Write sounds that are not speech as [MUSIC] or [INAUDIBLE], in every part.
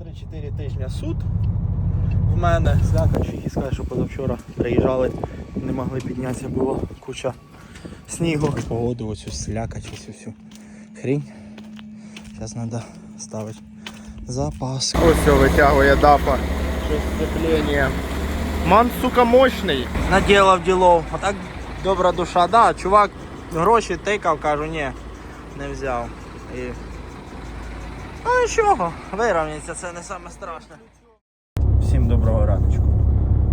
3-4 тижні суд в мене. Слякач, які сказали, що позавчора приїжджали, не могли піднятися, було куча снігу. Погоду оцю слякач, оцю всю хрінь. Зараз треба ставити запас. Ось витягує дапа. Щось сцеплення. Ман, сука, мощний. Наділав ділов. А так добра душа. Да, чувак гроші тикав, кажу, ні, не взяв. І... Ну нічого, вирівняється, це не саме страшне. Всім доброго раночку.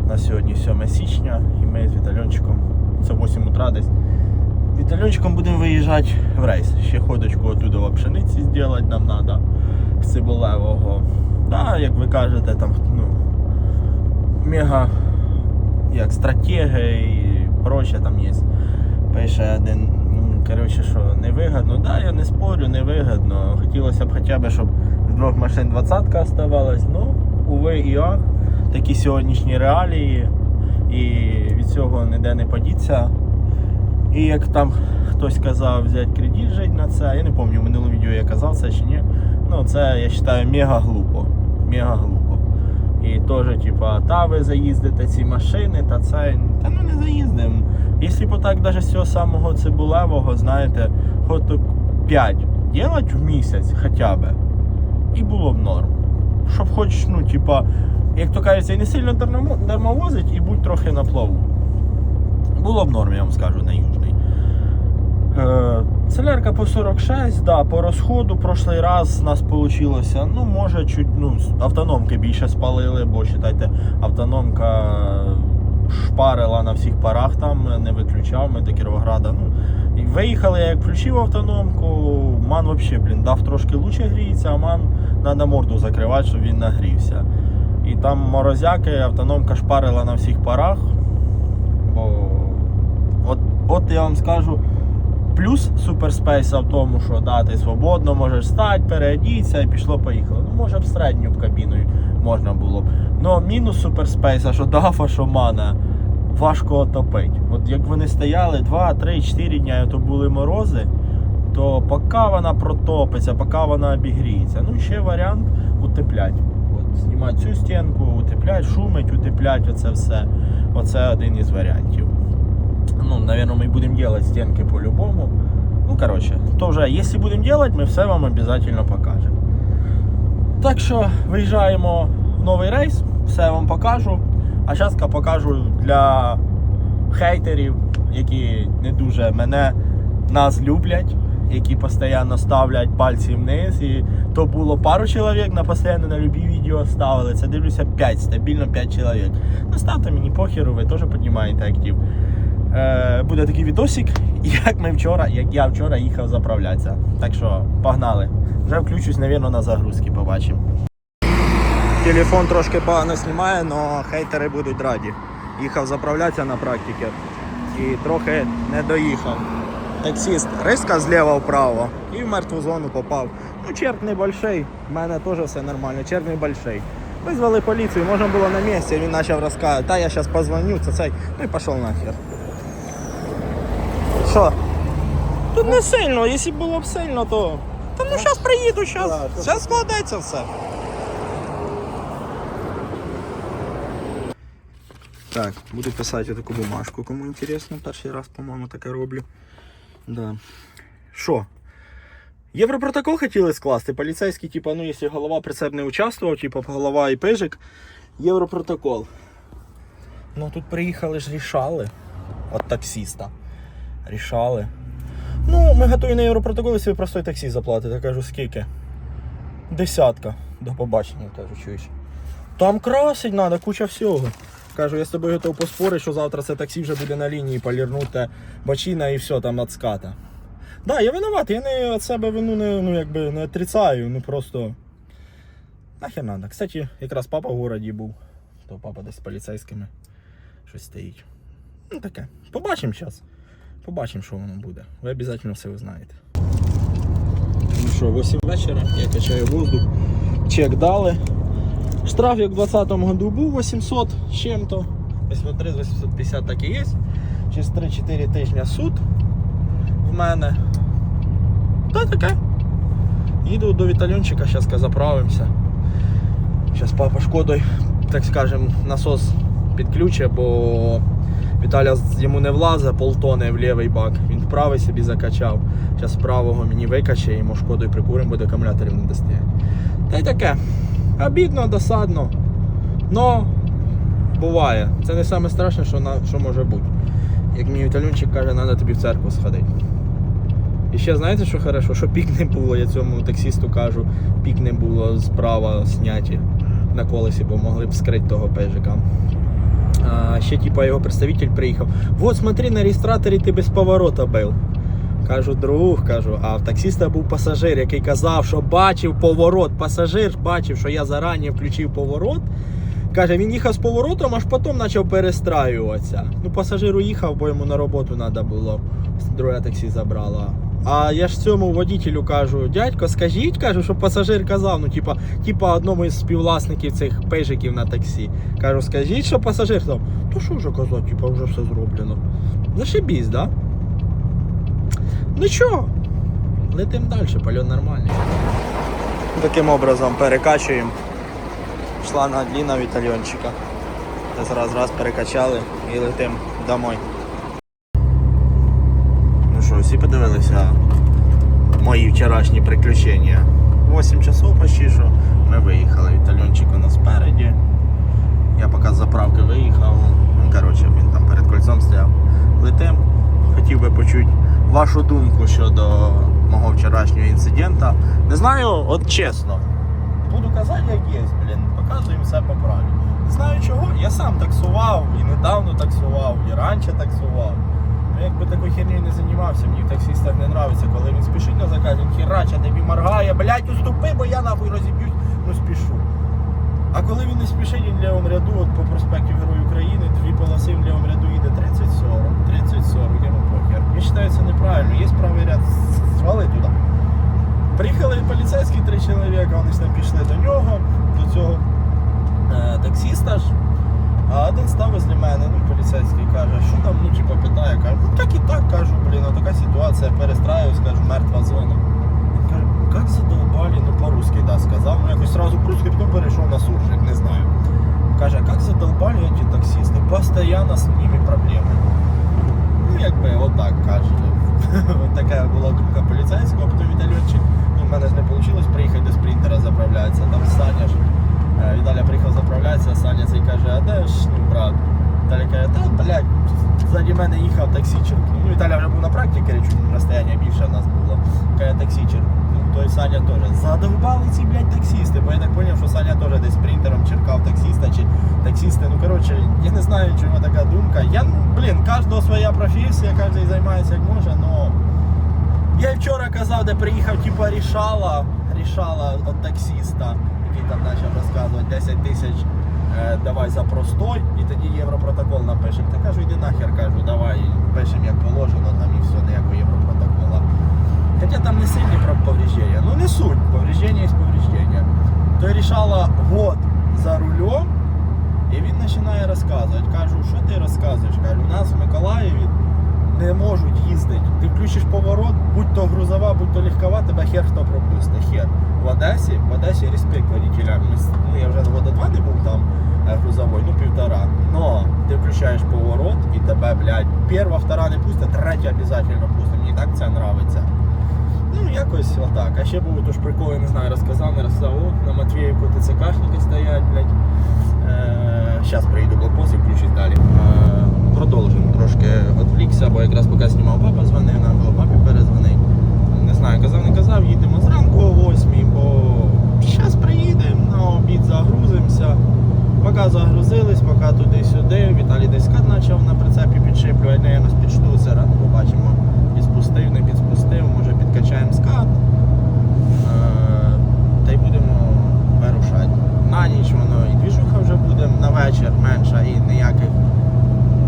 На сьогодні 7 січня і ми з Вітальончиком, це 8 утра десь. Вітальончиком будемо виїжджати в рейс. Ще ходочку оттуда в пшениці зробити нам треба з цибулевого. Да, як ви кажете, там ну, мега як стратеги і проче там є. Пише один, коротше, що невигідно. Да, я не спорю, невигідно. Хотілося б хоча б, щоб з двох машин двадцятка оставалась. Ну, уви і ах, такі сьогоднішні реалії. І від цього ніде не подіться. І як там хтось казав взяти кредит жити на це, я не пам'ятаю в минулому відео я казав це чи ні. Ну це я вважаю мега глупо. Мега глупо. І теж, типа, та ви заїздите ці машини, та це. Та ну не заїздимо. Якщо б так навіть з цього самого цибулевого, знаєте, хоч 5 делать в місяць хоча б. І було б норм. Щоб хоч, ну, типа, як то кажеться, і не сильно дармо- дармовозить, і будь трохи на плаву. Було б норм, я вам скажу, на южний. Е, Солярка по 46, да, по розходу прошлий раз у нас вийшло, ну, може, чуть, ну, автономки більше спалили, бо считайте, автономка шпарила на всіх парах там, не виключав ми до Кіровограда. Ну, виїхали, я як включив автономку, ман взагалі, блін, дав трошки лучше гріється, а ман треба морду закривати, щоб він нагрівся. І там морозяки, автономка шпарила на всіх парах. Бо от, от я вам скажу, плюс суперспейса в тому, що да, ти свободно можеш стати, переодітися і пішло поїхало. Ну, може б середню б кабіною можна було б. Ну, мінус суперспейса, що дафа, що мана, важко отопити. От як вони стояли 2, 3, 4 дня, то були морози, то поки вона протопиться, поки вона обігріється. Ну, ще варіант утеплять. От, знімати цю стінку, утеплять, шумить, утеплять, оце все. Оце один із варіантів. Ну, наверное, мы будем делать стенки по-любому. Ну, короче, то вже, якщо будемо делать, ми все вам обязательно покажемо. Так що виїжджаємо в новий рейс, все вам покажу. А зараз покажу для хейтерів, які не дуже мене нас люблять, які постійно ставлять пальці вниз. І то було пару чоловік на постійно на любі відео ставили. Це дивлюся 5, стабільно 5 чоловік. Ну ставте мені похеру, ви теж піднімаєте актив. Е, буде такий відосик, [LAUGHS] як ми вчора, як я вчора їхав заправлятися. Так що погнали. Вже включусь, мабуть, на загрузки, побачимо. Телефон трошки погано знімає, але хейтери будуть раді. Їхав заправлятися на практиці і трохи не доїхав. Таксист риска зліва вправо і в мертву зону попав. Ну, черг небольшой, в мене теж все нормально, черг небольшой. Визвали поліцію, можна було на місці, він почав розказувати, та я зараз позвоню, це цей, ну і пішов нахер. Що? Тут не сильно, якщо було б сильно, то. Та ну зараз приїду, зараз. Зараз складеться все. Так, буду писати таку бумажку, кому інтересно. Перший раз, по-моєму, таке роблю. Да. Що? Європротокол хотіли скласти. Поліцейський, типа, ну, якщо голова прицеп не участвував, типа голова і пижик, європротокол. Ну тут приїхали ж рішали от таксиста. Рішали. Ну, ми готові на європротокол, якщо ви простой таксі заплатите. Я кажу, скільки? Десятка. До побачення, кажу, чуєш. Там красить треба, куча всього. Кажу, я з тобою готов поспорити, що завтра це таксі вже буде на лінії полірнуте бочина і все там від ската. Да, я винуват, я не від себе вину не, ну, якби, не отрицаю, ну просто. Нахер надо. Кстати, якраз папа в городі був. То папа десь з поліцейськими щось стоїть. Ну таке. Побачимо зараз. Побачимо, що воно буде. Ви обов'язково все узнаєте. Ну що, 8 вечора, я качаю воздух. Чек дали. Штраф як в 2020 году був 800 з чим-то. 830, 850 так і є. Через 3-4 тижні суд в мене. Та таке. Їду до Вітальончика, зараз заправимося. Зараз папа шкодою, так скажем, насос підключить, бо Віталя йому не влазить полтони в лівий бак. Він в правий собі закачав. Зараз правого мені викачає, йому шкодою прикуримо, буде акумуляторів не достає. Та й таке. Обідно, досадно. Но буває. Це не саме страшне, що, на, що може бути. Як мій віталюнчик каже, треба тобі в церкву сходити. І ще знаєте, що хорошо, що пік не було, я цьому таксісту кажу, пік не було справа зняті на колесі, бо могли б скрити того пежика. Ще типа його представитель приїхав. Вот смотри, на реєстраторі ти без поворота бив. Кажу, друг, кажу, а в таксиста був пасажир, який казав, що бачив поворот. Пасажир бачив, що я зарані включив поворот. Каже, він їхав з поворотом, аж потім почав перестраюватися. Ну, пасажир уїхав, бо йому на роботу треба було. Друге таксі забрало. А я ж цьому водітелю кажу, дядько, скажіть, кажу, що пасажир казав, ну, типа, типа одному із співвласників цих пежиків на таксі. Кажу, скажіть, що пасажир сказав, то що вже казати, типа, вже все зроблено. Зашибісь, да? Ну чого? Летим далі, польот нормальний. Таким образом перекачуємо. Шланга длина вітальйончика. Раз, раз, раз перекачали і летим домой. Всі подивилися мої вчорашні приключення. 8 часов почти що ми виїхали. Вітальйончик у нас спереді. Я поки з заправки виїхав. Ну, коротше, він там перед кольцом стояв. Летим. Хотів би почути вашу думку щодо мого вчорашнього інцидента. Не знаю, от чесно. Буду казати, як є, блін, показуємо все по правді. Не знаю чого, я сам таксував, і недавно таксував, і раніше таксував. Ну якби такою хернею не займався, мені в таксистах не нравиться, коли він спішить на заказ, він херача, тобі моргає, блядь, уступи, бо я нахуй розіб'юсь, ну спішу. А коли він не спішить, він лівому ряду, от по проспекту Герой України, дві полоси в лівому ряду їде 30-40, 30-40, йому похер. Я вважаю, це неправильно, є правий ряд, свали туди. Приїхали поліцейські три чоловіка, вони ж там пішли до нього, до цього е, таксіста ж. А один став возле мене, ну поліцейський каже, що там, ну типу, питає, каже, ну так і так кажу, блін, ну така ситуація, перестраюсь, кажу, мертва зона. Він каже, як задолбали, ну по-русски, да, сказав, ну якось сразу по-русски, потім перейшов на суржик, не знаю. Каже, як задолбали эти таксисти, постоянно з ними проблеми. Ну, якби отак каже. [LAUGHS] Така була думка поліцейського, потім Віталійовичик. Ну, в мене ж не вийшло приїхати до спринтера заправлятися. Там Саня ж. Е, Віталя приїхав заправлятися, Саня цей каже, а де ж ну, брат? Віталя каже, та блядь, ззаді мене їхав таксі черкнув. Ну, Віталя вже був на практиці, чуть розстояння більше в нас було. Каже, таксі черкнув. Той Саня теж. Задовбали ці, блядь, таксісти. Бо я так зрозумів, що Саня теж десь спринтером черкав таксіста чи таксісти. Ну коротше, я не знаю, чому така думка. Я, ну, блін, кожного своя професія, кожен займається як може, но я вчора казав, де приїхав, типа рішала, рішала від таксіста, який там почав розказувати 10 тисяч. е, Давай за простой, і тоді європротокол напишемо. Та кажу, йди нахер, кажу, давай пишемо як положено, там і все, ніякого європротокола. Хоча там не сильні повреждення. Ну не суть, повреждення є повреждення. То рішала год за рулем, і він починає розказувати. Кажу, що ти розказуєш? Кажу, у нас в Миколаєві не можуть їздити. Ти включиш поворот, будь то грузова, будь то легкова, тебе хер хто пропустить. Хер. В Одесі, в Одесі респект водителям. Ну, я вже года два не був там е, грузовой, ну півтора. Но ти включаєш поворот і тебе, блядь, перша, втора не пустить, третя обов'язково пустить. Мені так це нравиться. Ну, якось отак. А ще був тож прикол, я не знаю, розказав, не розказав. О, на Матвіївку ТЦКшники стоять, блядь. Зараз приїду блокпост і включусь далі. Е, продовжимо трошки відвлікся, бо якраз поки знімав папа дзвонив, нам було папі перезвонив. Не знаю, казав, не казав, їдемо зранку о 8, бо зараз приїдемо, на обід загрузимося. Поки загрузились, поки туди-сюди, Віталій десь скат почав на прицепі підшиплювати, не з під штуцера, ну, побачимо. Підспустив, не підспустив, може підкачаємо скат. Е, Та й будемо на ніч воно і двіжуха вже буде на вечір менша і ніяких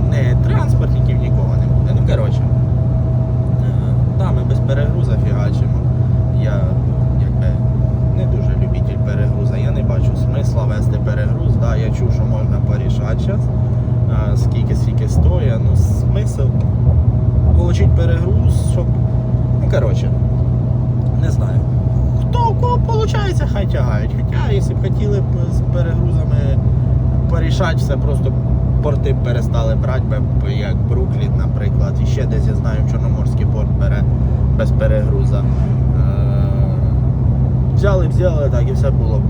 не транспортників нікого не буде. Ну коротше, е, да, ми без перегруза фігачимо. Я якби не дуже любитель перегруза, я не бачу смисла вести перегруз. Да, Я чув, що можна порішати зараз, е, скільки скільки стоїть, ну смисл. отримати перегруз, щоб... Ну коротше, не знаю тягають. Хоча, якщо б хотіли б з перегрузами порішати все, просто порти перестали брати, як Бруклін, наприклад, і ще десь я знаю, Чорноморський порт бере без перегруза. Е, Взяли так і все було б.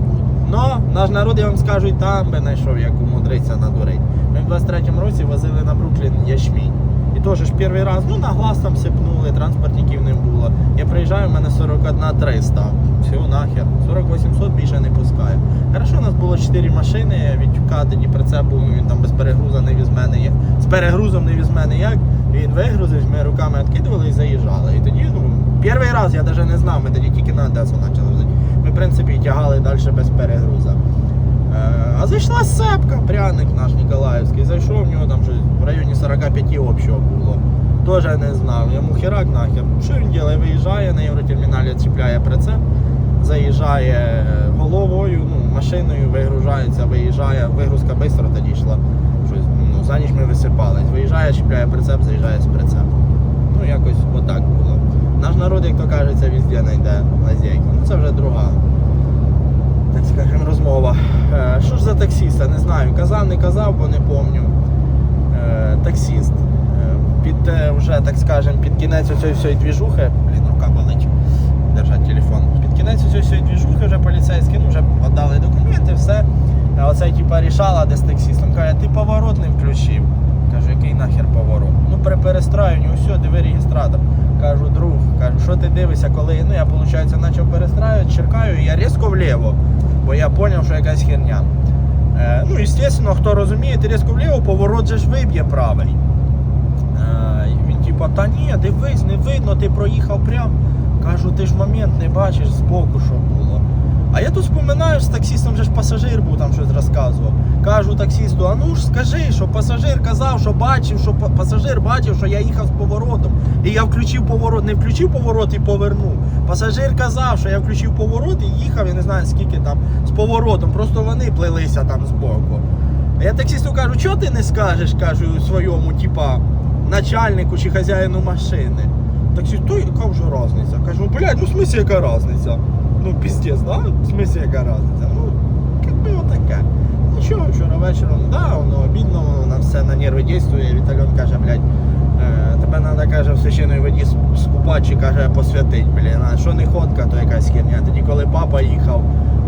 Но наш народ, я вам скажу, і там би знайшов, як умудриться надурить. Ми в 23-му році возили на Бруклін ячмінь. І теж ж перший раз, ну на глаз там сипнули, транспортників не було. Я приїжджаю, в мене 41 300. Всього нахер. 40 800 більше не пускає. Хорошо, у нас було 4 машини, Вітюка тоді прицеп був, він там без перегруза не візьме не є. З перегрузом не візьме ніяк. Він вигрузив, ми руками відкидували і заїжджали. І тоді, ну, перший раз я навіть не знав, ми тоді тільки на Одесу почали возити. Ми, в принципі, тягали далі без перегруза. Е, А зайшла сепка, пряник наш Ніколаївський. Зайшов, в нього там щось в районі 45 общого було. Тоже не знав. Йому херак нахер. Що він робить? Виїжджає на євротерміналі, чіпляє прицеп, заїжджає е, головою, ну, машиною, вигружається, виїжджає, вигрузка швидко тоді йшла. Ну, за ніч ми висипались. Виїжджає, чіпляє прицеп, заїжджає з прицепом. Ну, якось отак було. Наш народ, як то кажеться, везде знайде лазейки. Ну це вже друга так скажемо, розмова. Е, Що ж за таксіста? Не знаю. Казав, не казав, бо не пам'ятаю. Е, Таксіст. Під вже, так скажемо, під кінець цієї всієї двіжухи. Блін, рука болить. Держать телефон. Кінець цієї двіжухи вже поліцейські, ну вже віддали документи, все. А оцей типа рішала, де з таксістом. Каже, ти поворот не включив. Кажу, який нахер поворот? Ну при перестраюванні, все, диви реєстратор. Кажу, друг, кажу, що ти дивишся, коли ну я виходить, почав перестраювати, черкаю, і я різко вліво, бо я зрозумів, що якась херня. Е, ну, звісно, хто розуміє, ти різко вліво, поворот же ж виб'є правий. Е, він типа, та ні, дивись, не видно, ти проїхав прям. Кажу, ти ж момент не бачиш збоку, що було. А я тут споминаю, з таксістом же ж пасажир був там щось розказував. Кажу таксісту, а ну ж скажи, що пасажир казав, що бачив, що пасажир бачив, що я їхав з поворотом. І я включив поворот, не включив поворот і повернув. Пасажир казав, що я включив поворот і їхав, я не знаю скільки там з поворотом. Просто вони плелися там збоку. А я таксісту кажу, чого ти не скажеш, кажу, своєму, типа, начальнику чи хазяїну машини. Таксіст, то яка вже різниця? Кажу, блядь, ну в смысле яка різниця? Ну, піздець, да? В смысле яка різниця? Ну, як би отаке. Нічого, вчора вечором, да, воно обідно, воно на все на нерви дійствує. Вітальон каже, блядь, е, тебе треба, каже, в священної воді скупати, чи каже, посвятить, блін. А що не ходка, то якась херня. Тоді, коли папа їхав,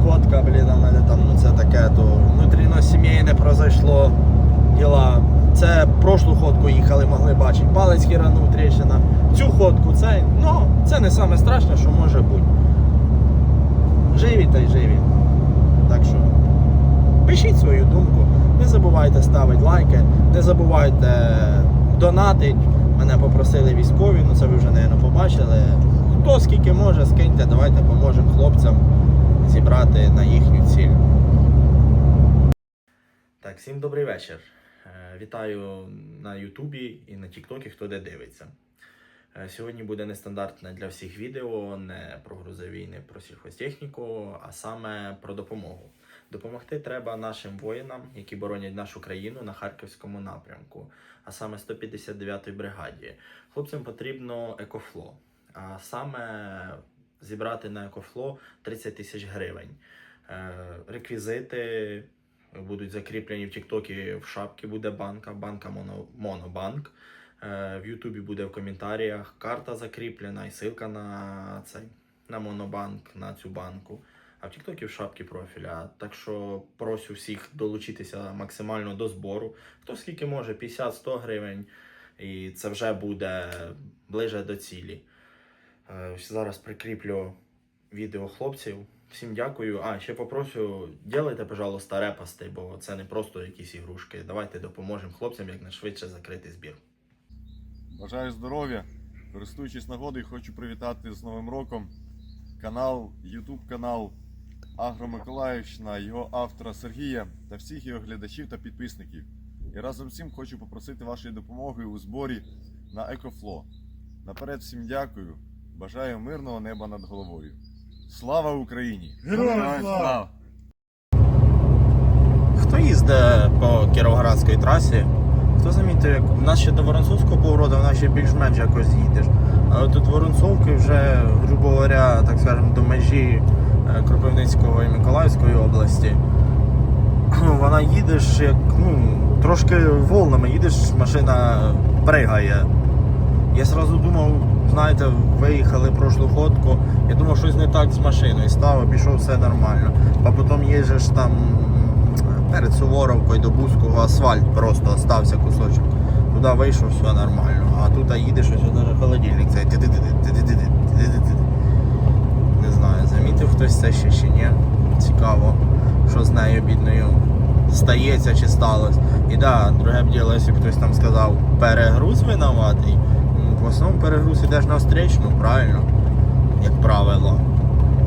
ходка, блін, а там, ну це таке, то внутрішньо сімейне прозайшло діла. Це прошлу ходку їхали, могли бачити. Палець хіранув, тріщина. Цю ходку, це, ну, це не саме страшне, що може бути. Живі та й живі. Так що пишіть свою думку. Не забувайте ставити лайки, не забувайте донатити. Мене попросили військові, ну це ви вже, мабуть, побачили. Хто скільки може, скиньте, давайте поможемо хлопцям зібрати на їхню ціль. Так, всім добрий вечір. Е, Вітаю на Ютубі і на Тіктокі, хто де дивиться. Е, Сьогодні буде нестандартне для всіх відео, не про грузові, не про сільхозтехніку, а саме про допомогу. Допомогти треба нашим воїнам, які боронять нашу країну на харківському напрямку, а саме 159-й бригаді. Хлопцям потрібно екофло, а саме зібрати на екофло 30 тисяч гривень. Е, Реквізити будуть закріплені в Тіктокі в шапці буде банка, банка моно, Монобанк. Е, В Ютубі буде в коментарях карта закріплена і ссылка на цей на Монобанк, на цю банку. А в Тіктокі в шапці профіля. Так що прошу всіх долучитися максимально до збору. Хто скільки може, 50-100 гривень. І це вже буде ближе до цілі. Е, Зараз прикріплю відео хлопців. Всім дякую. А, ще попрошу, ділайте, пожалуйста, репасти, бо це не просто якісь ігрушки. Давайте допоможемо хлопцям якнайшвидше закрити збір. Бажаю здоров'я. Користуючись нагодою, хочу привітати з Новим роком канал, YouTube канал Агро Миколаївщина, його автора Сергія та всіх його глядачів та підписників. І разом з цим хочу попросити вашої допомоги у зборі на EcoFlow. Наперед всім дякую. Бажаю мирного неба над головою. Слава Україні! Героям слава! Хто їздить по Кіровоградській трасі, хто замітив, як в нас ще до Воронцовського повороту, в нас ще більш-менш якось їдеш. Але тут Воронцовки вже, грубо говоря, так скажемо, до межі е, Кропивницького і Миколаївської області. [CLEARS THROAT] Вона їдеш як ну, трошки волнами їдеш, машина пригає. Я сразу думав, знаєте, виїхали прошлу ходку. Я думав, щось не так з машиною. Став, пішов все нормально. А потім їжджеш там перед Суворовкою до Бузького асфальт просто остався кусочок. Туди вийшов, все нормально. А тут їдеш ось навіть холодильник. цей. Не знаю, замітив хтось це ще чи ні. Цікаво, що з нею бідною. Стається чи сталося. І да, друге б діло, якщо хтось там сказав, перегруз винуватий. Основному перегруз ідеш на встречну, правильно, як правило.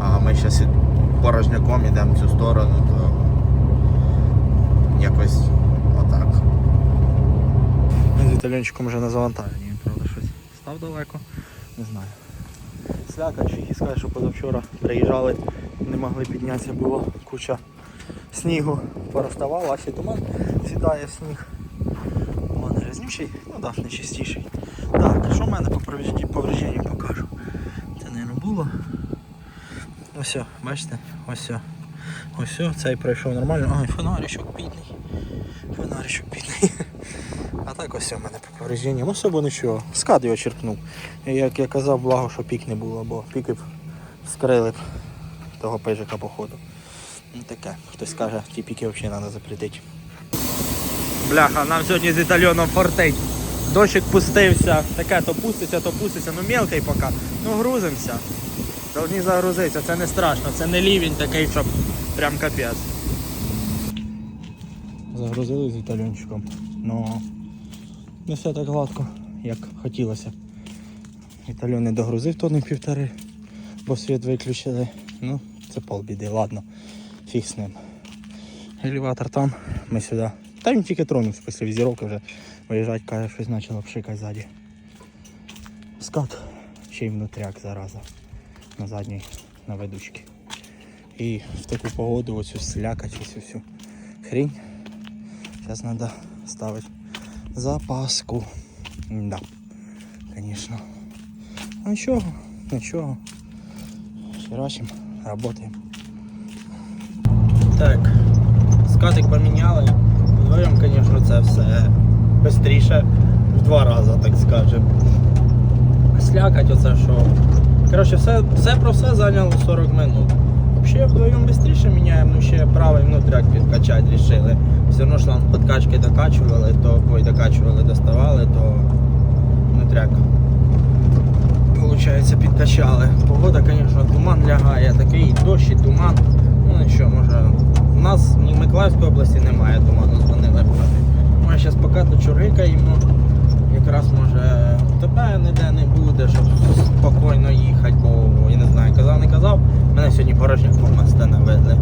А ми зараз порожняком йдемо в цю сторону, то якось отак. З італьянчиком вже на завантаженні, він, правда, щось став далеко. Не знаю. Слякач, і сказати, що позавчора приїжджали, не могли піднятися, було куча снігу пороставала, а ще туман сідає в сніг. Туман грязнючий, ну да, не чистіший. Що в мене по поврежденню поврежденню покажу. Це, мабуть, було. Ось, бачите, ось. Ось, цей пройшов нормально. Ай, фонаричок бідний. Фонаричок бідний. А так ось у мене по поврежденням. Особо нічого. Скад його черпнув. Як я казав, благо, що пік не було, бо піки б скрили б того пижика походу. Ну таке. Хтось каже, ті піки взагалі треба запретити. Бляха, нам сьогодні з італьйоном фортить. Дощик пустився, таке то пуститься, то пуститься, ну мелкий поки. Ну грузимося. Должні загрузитися, це не страшно, це не лівень такий, щоб прям капець. Загрузили з італьончиком. Ну не все так гладко, як хотілося. Італьон не догрузив тонни півтори, бо світ виключили. Ну, це полбіди, ладно, фіг з ним. Елеватор там, ми сюди. Та він тільки тронувся після візіровки вже виїжджати, каже, щось почало пшикати ззаді. Скат, ще й внутряк зараза. На задній, на ведучці. І в таку погоду оцю слякать, оцю всю хрінь. Зараз треба ставити запаску. Да, конечно. Ну нічого, нічого. Херачим, работаем. Так, скатик поміняли. Вдвоєм, звісно, це все швидше, в два рази, так скажемо. Слякать оце що. Коротше, все, все про все зайняло 40 минут. Взагалі вдвоєм швидше міняємо, ну ще правий внутряк підкачати рішили. Все одно шланг подкачки докачували, то ой, докачували, доставали, то внутряк. Получається, підкачали. Погода, звісно, туман лягає, такий дощ і туман. Ну нічого, може. У нас в Миколаївській області немає туману, дзвонили брати. Зараз поки то чурикаємо. Якраз може тебе ніде не буде, щоб спокійно їхати, бо я не знаю, казав, не казав. Мене сьогодні порожняком настановили.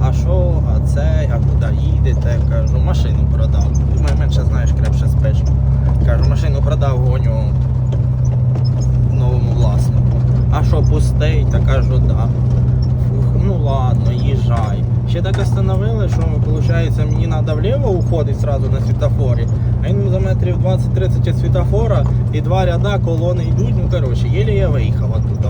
А що, а це, а куди їдете? Кажу, машину продав. Думаю, менше знаєш, крепше спиш. Кажу, машину продав, гоню новому власнику. А що, пустий? Та кажу, да. Фух, ну ладно, їжджай. Ще так остановили, що виходить, мені треба вліво уходити сразу на світофорі. А він за метрів 20-30 від світофора і два ряда колони йдуть. Ну коротше, єлі я виїхав оттуда.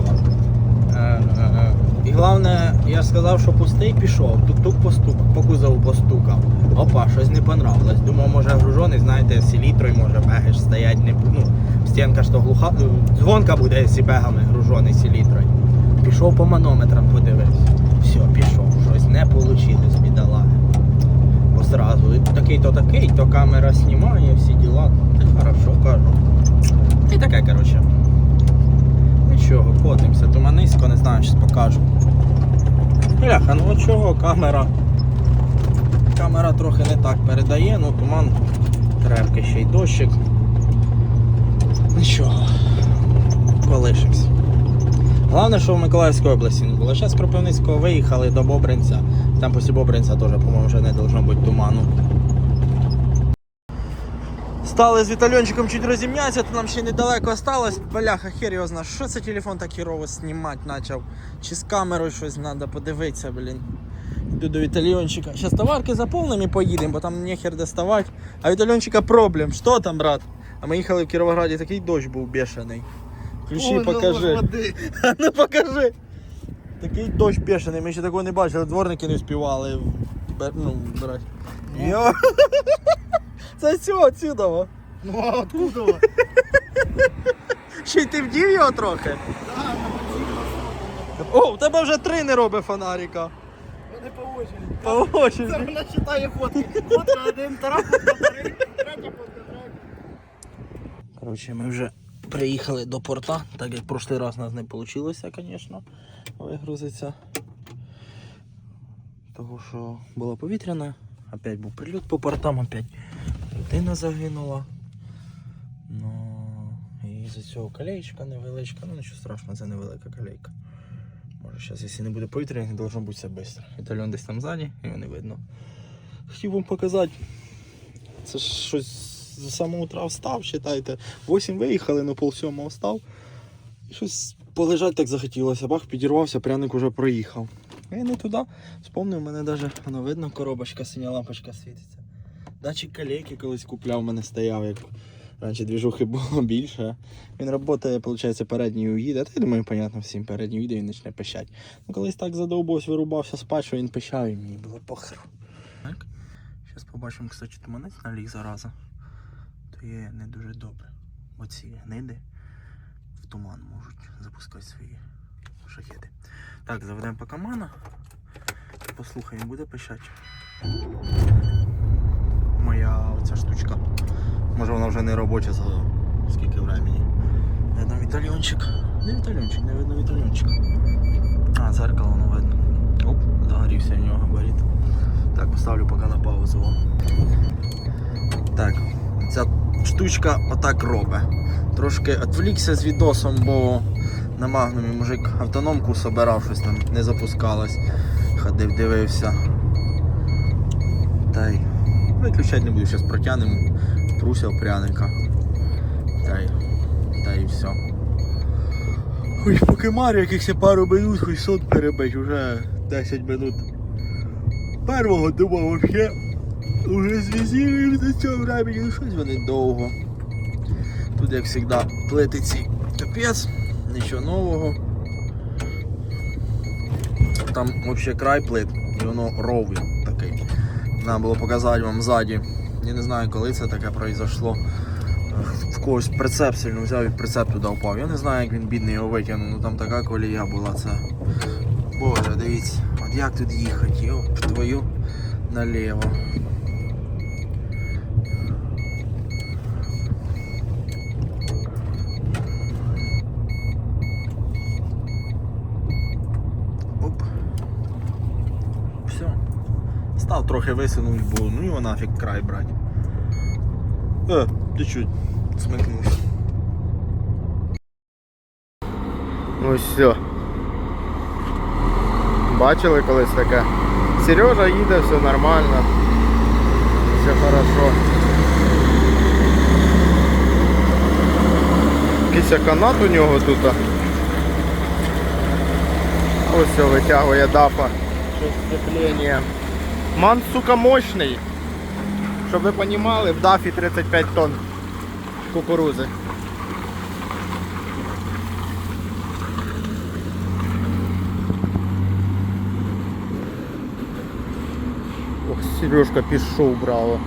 Е, е, е. І головне, я ж сказав, що пустий пішов, тук-тук постук, по кузову постукав. Опа, щось не понравилось. Думав, може гружений, знаєте, селітрою може бегаєш, стоять не ну, стінка то глуха. Дзвонка буде, якщо бегами гружений селітрою. Пішов по манометрам, подивився. Не вийшло бідолаги. Бо сразу і такий то камера знімає, всі діла. Хорошо кажу. І таке, коротше. Нічого, котимося, туманисько, не знаю, щось покажу. Бляха, ну чого камера. Камера трохи не так передає, ну туман крепкий ще й дощик. Нічого. Полишимось. Головне, що в Миколаївській області не було. Зараз з Кропивницького виїхали до Бобринця. Там після Бобринця теж, по-моєму, вже не должно бути туману. Стали з Вітальончиком чуть розімнятися, то нам ще недалеко осталось. Бляха, хер його зна, що це телефон так херово знімати почав. Чи з камерою щось треба подивитися, блін. Йду до Вітальончика. Зараз товарки заповнимо і поїдемо, бо там нехер доставати. А Вітальончика проблем. Що там, брат? А ми їхали в Кіровограді, такий дощ був бешений. Ключі покажи. [LAUGHS] А ну покажи. Такий дощ бешений, ми ще такого не бачили, дворники не співали. Ну, брать. Йо. [LAUGHS] Це все отсюда. Ну а откуда? Ще й ти вдів його трохи? О, у тебе вже три не робить фонарика. Вони по очереді. По очереді. Це вона читає фотки. Фотка один, втора фотка, третя фотка, третя. Коротше, ми вже приїхали до порта, так як в прошлий раз у нас не вийшло, звісно, вигрузитися. Того, що була повітряна, опять був прильот по портам, опять людина загинула. Ну, і з цього колеєчка невеличка, ну нічого страшного, це невелика колейка. Може зараз, якщо не буде повітряних, не должно бути все швидко. Італьон десь там ззаді, його не видно. Хотів вам показати. Це щось з самого утра встав, читайте. 8 виїхали, на пол сьомого встав. І щось полежать так захотілося. Бах, підірвався, пряник уже проїхав. І не туди. Спомнив, у мене навіть воно видно, коробочка, синя лампочка світиться. Датчик калейки колись купляв, мене стояв, як раніше двіжухи було більше. Він працює, виходить, передньою їде. Та я думаю, понятно, всім передньою їде, він почне пищать. Ну колись так задовбався, вирубався спать, що він пищав і мені було похеру. Так. Зараз побачимо, кстати, туманець наліг зараза. То є не дуже добре. Бо ці гниди в туман можуть запускати свої шахеди. Так, заведемо поки мана. Послухаємо, буде пищать. Моя оця штучка. Може вона вже не робоча за скільки времени. Видно вітальончик. Не вітальончик, не видно вітальончик. А, зеркало воно видно. Оп, загорівся в нього габарит. Так, поставлю поки на паузу. Так, ця штучка отак робить. Трошки відвлікся з відосом, бо на магнумі мужик автономку собирав, щось там не запускалось. Ходив, дивився. Та й виключати не буду, зараз протягнемо. Труся пряника. Та й, та й все. Хоч поки Марі якихось пару минут, хоч сон перебить, уже 10 минут. Первого думав вообще. Уже звізіли до цього ну щось вони довго. Тут, як завжди, плитиці капець, нічого нового. Там взагалі край плит, і воно ровно такий. Треба було показати вам ззаді. Я не знаю, коли це таке произошло. В когось прицеп сильно взяв і прицеп туди впав. Я не знаю, як він бідний його витягнув, ну там така колія була це. Боже, дивіться, от як тут їхати, йоп, твою наліво. Оп. Все. Став трохи висунув, бо ну його нафіг край брати. Е, ти чуть смикнувся. Ну все. Бачили колись таке? Сережа їде, все нормально. Все хорошо. Якийсь канат у нього тут. Ось все витягує дафа. Щось сцеплення. Ман, сука, мощний. Щоб ви розуміли, в дафі 35 тонн кукурузи. Ох, Сережка пішов, браво.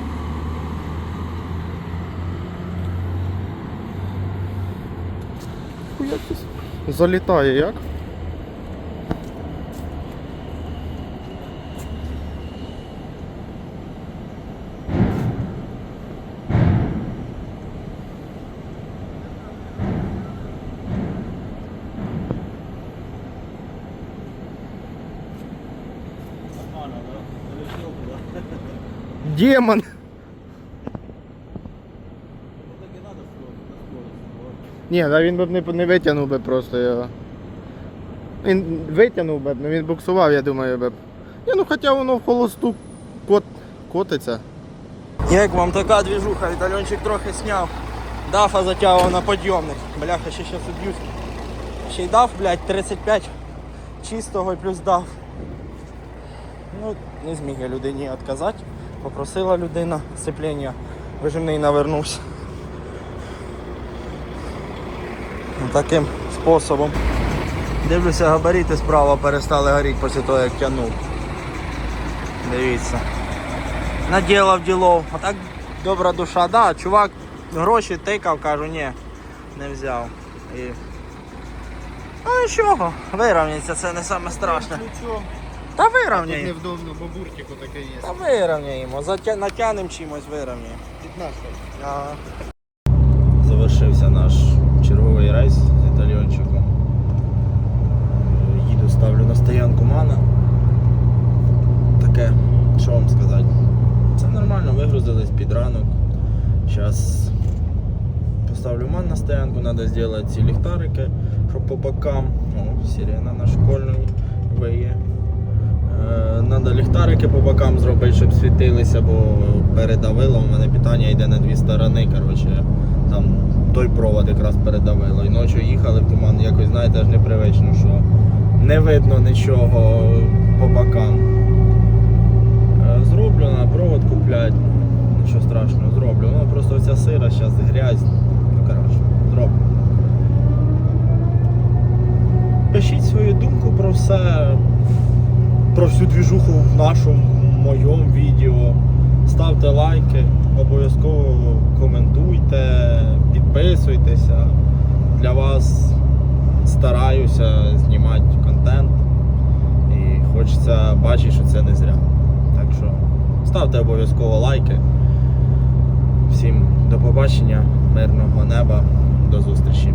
Залітає як? Демон! Ні, да він би не, не витягнув би просто його. Він витягнув би, ну він буксував, я думаю, би. Ні, ну хоча воно в холосту кот, котиться. Як вам така двіжуха, Вітальончик трохи сняв. Дафа затягував на підйомник. Бляха, ще щас уб'ють. Ще й дав, блядь, 35 чистого плюс дав. Ну, не зміг я людині відказати. Попросила людина сцеплення, вижимний навернувся. Ну, Таким способом. Дивлюся, габарити справа перестали горіти після того, як тягнув. Дивіться. Наділав ділов. А так добра душа, да, чувак гроші тикав, кажу, ні, не взяв. І... Ну нічого, вирівняється, це не саме страшне. Та Тут вирівняємо. невдобно, бо буртику таке є. Та вирівняємо, затя... натягнемо чимось вирівняємо. 15. Ага. Завершився наш черговий рейс з італьйончиком. Їду, ставлю на стоянку мана. Таке, що вам сказати? Це нормально, вигрузились під ранок. Зараз поставлю ман на стоянку, треба зробити ці ліхтарики, щоб по бокам. О, сирена на школьний виє. Е, Надо ліхтарики по бокам зробити, щоб світилися, бо передавило. У мене питання йде на дві сторони. Коротше, там той провод якраз передавило. І ночі їхали в туман, якось, знаєте, аж непривично, що не видно нічого по бокам. Е, Зроблю на провод куплять. Нічого страшного, зроблю. Ну просто оця сира, зараз грязь. Ну коротше, зроблю. Пишіть свою думку про все, про всю двіжуху в нашому моєму відео. Ставте лайки, обов'язково коментуйте, підписуйтеся. Для вас стараюся знімати контент. І хочеться бачити, що це не зря. Так що ставте обов'язково лайки. Всім до побачення, мирного неба, до зустрічі.